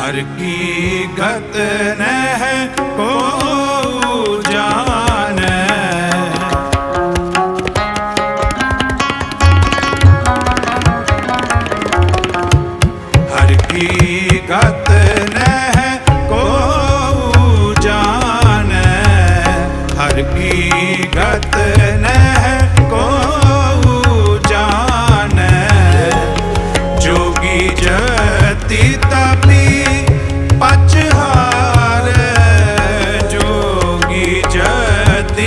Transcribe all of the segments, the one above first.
हर की गत नह को जा ਗਤ ਨਹਿ ਕੋ ਜਾਣੈ ਜੋਗੀ ਜਤੀ ਤਪੀ ਪਛਹਾਰ ਜਤੀ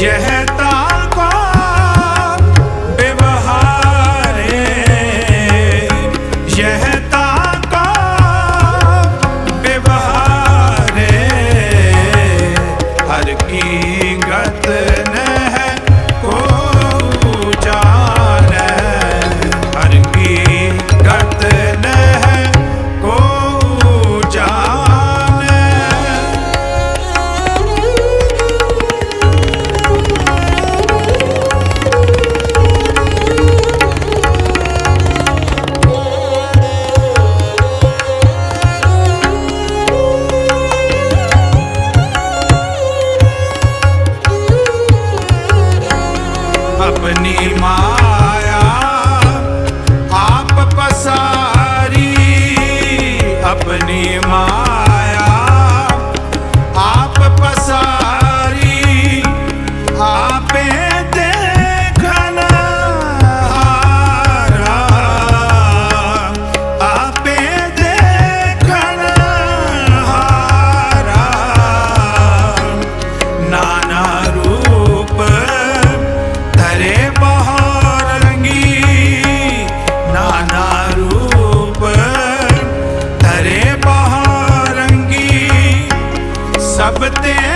यह ताका व्यवहारे यह ताका व्यवहारे हर की गत ਰੱਬ ਤੇ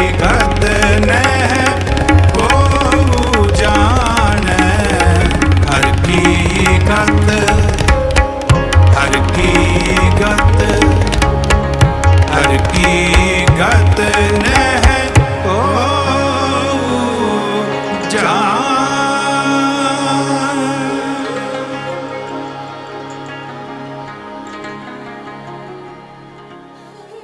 берега